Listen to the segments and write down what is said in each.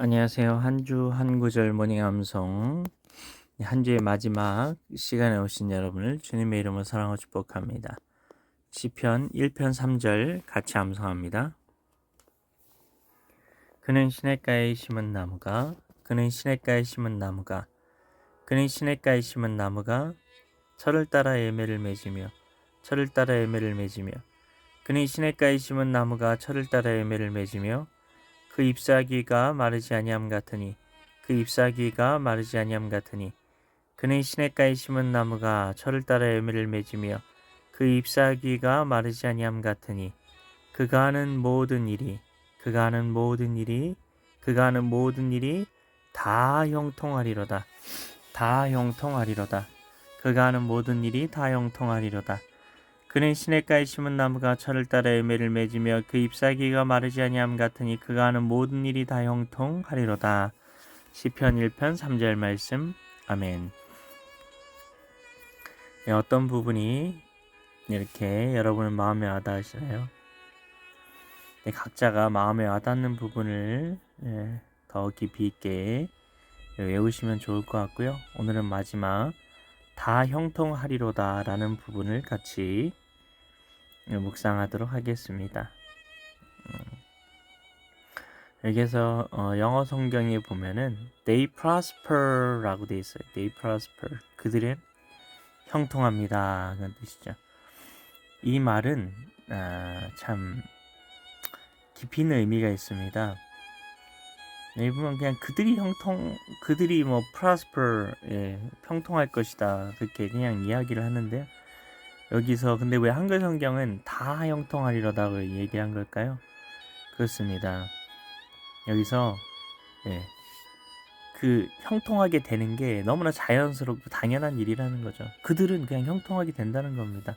안녕하세요. 한 주 한 구절 모닝 암송 한 주의 마지막 시간에 오신 여러분을 주님의 이름으로 사랑하고 축복합니다. 시편 1편 3절 같이 암송합니다. 그는 시냇가에 심은 나무가 그는 시냇가에 심은 나무가 그는 시냇가에 심은 나무가 철을 따라 열매를 맺으며 철을 따라 열매를 맺으며 그는 시냇가에 심은 나무가 철을 따라 열매를 맺으며 그 잎사귀가 마르지 아니함 같으니 그 잎사귀가 마르지 아니함 같으니 그는 시냇가에 심은 나무가 철을 따라 열매를 맺으며 그 잎사귀가 마르지 아니함 같으니 그가 하는 모든 일이 그가 하는 모든 일이 그가 하는 모든 일이 다 형통하리로다. 다 형통하리로다. 그가 하는 모든 일이 다 형통하리로다 그는 시냇가에 심은 나무가 철을 따라 열매를 맺으며 그 잎사귀가 마르지 아니함 같으니 그가 하는 모든 일이 다 형통하리로다. 시편 1편 3절 말씀. 아멘. 네, 어떤 부분이 이렇게 여러분의 마음에 와닿으시나요? 네, 각자가 마음에 와닿는 부분을 네, 더 깊이 있게 외우시면 좋을 것 같고요. 오늘은 마지막 다 형통하리로다 라는 부분을 같이 묵상하도록 하겠습니다. 음, 여기서 어, 영어 성경에 보면은 they prosper 라고 되어 있어요. they prosper. 그들은 형통합니다. 그런 뜻이죠. 이 말은 아, 참 깊이 있는 의미가 있습니다. 네, 보면 그냥 그들이 형통, 그들이 뭐 prosper, 예, 평통할 것이다 그렇게 그냥 이야기를 하는데요. 여기서 근데 왜 한글 성경은 다 형통하리로다고 얘기한 걸까요? 그렇습니다. 여기서 예, 그 형통하게 되는 게 너무나 자연스럽고 당연한 일이라는 거죠. 그들은 그냥 형통하게 된다는 겁니다.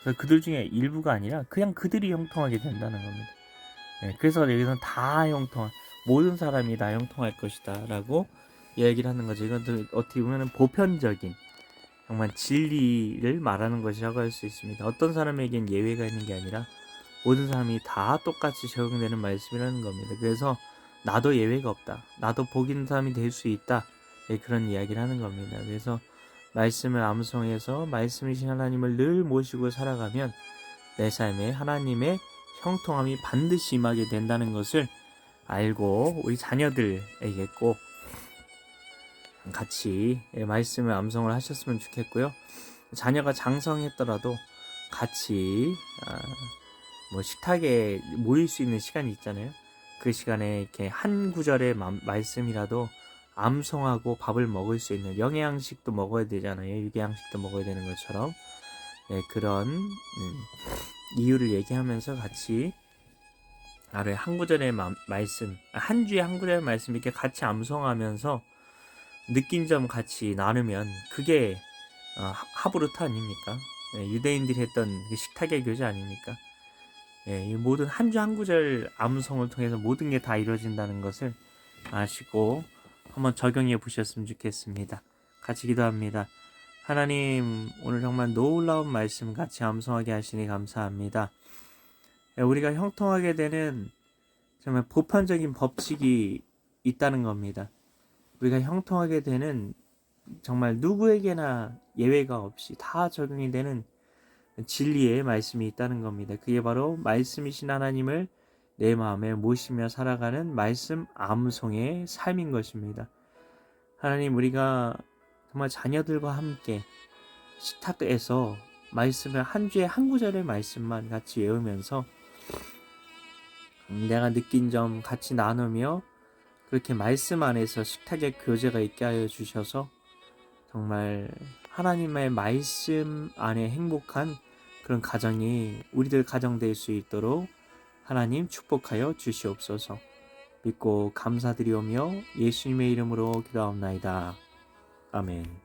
그래서 그들 중에 일부가 아니라 그냥 그들이 형통하게 된다는 겁니다. 예, 그래서 여기서는 다 형통. 모든 사람이 다 형통할 것이다 라고 이야기를 하는 거죠. 이건 어떻게 보면 보편적인 정말 진리를 말하는 것이라고 할 수 있습니다. 어떤 사람에겐 예외가 있는 게 아니라 모든 사람이 다 똑같이 적용되는 말씀이라는 겁니다. 그래서 나도 예외가 없다. 나도 복 있는 사람이 될 수 있다. 네, 그런 이야기를 하는 겁니다. 그래서 말씀을 암송해서 말씀이신 하나님을 늘 모시고 살아가면 내 삶에 하나님의 형통함이 반드시 임하게 된다는 것을 알고 우리 자녀들에게 꼭 같이 말씀을 암송을 하셨으면 좋겠고요. 자녀가 장성했더라도 같이 아, 뭐 식탁에 모일 수 있는 시간이 있잖아요. 그 시간에 이렇게 한 구절의 말씀이라도 암송하고 밥을 먹을 수 있는 영양식도 먹어야 되잖아요. 유기양식도 먹어야 되는 것처럼 네, 그런 음, 이유를 얘기하면서 같이 하루에 한 구절의 마, 말씀, 한 주에 한 구절의 말씀 이렇게 같이 암송하면서 느낀 점 같이 나누면 그게 어, 하브루트 아닙니까? 예, 유대인들이 했던 그 식탁의 교제 아닙니까? 예, 이 모든 한 주 한 구절 암송을 통해서 모든 게 다 이루어진다는 것을 아시고 한번 적용해 보셨으면 좋겠습니다. 같이 기도합니다. 하나님, 오늘 정말 놀라운 말씀 같이 암송하게 하시니 감사합니다. 예, 우리가 형통하게 되는 정말 보편적인 법칙이 있다는 겁니다. 우리가 형통하게 되는 정말 누구에게나 예외가 없이 다 적용이 되는 진리의 말씀이 있다는 겁니다. 그게 바로 말씀이신 하나님을 내 마음에 모시며 살아가는 말씀 암송의 삶인 것입니다. 하나님 우리가 정말 자녀들과 함께 식탁에서 말씀을 한 주에 한 구절의 말씀만 같이 외우면서 내가 느낀 점 같이 나누며 그렇게 말씀 안에서 식탁의 교제가 있게 하여 주셔서 정말 하나님의 말씀 안에 행복한 그런 가정이 우리들 가정 될 수 있도록 하나님 축복하여 주시옵소서. 믿고 감사드리오며 예수님의 이름으로 기도합나이다. 아멘.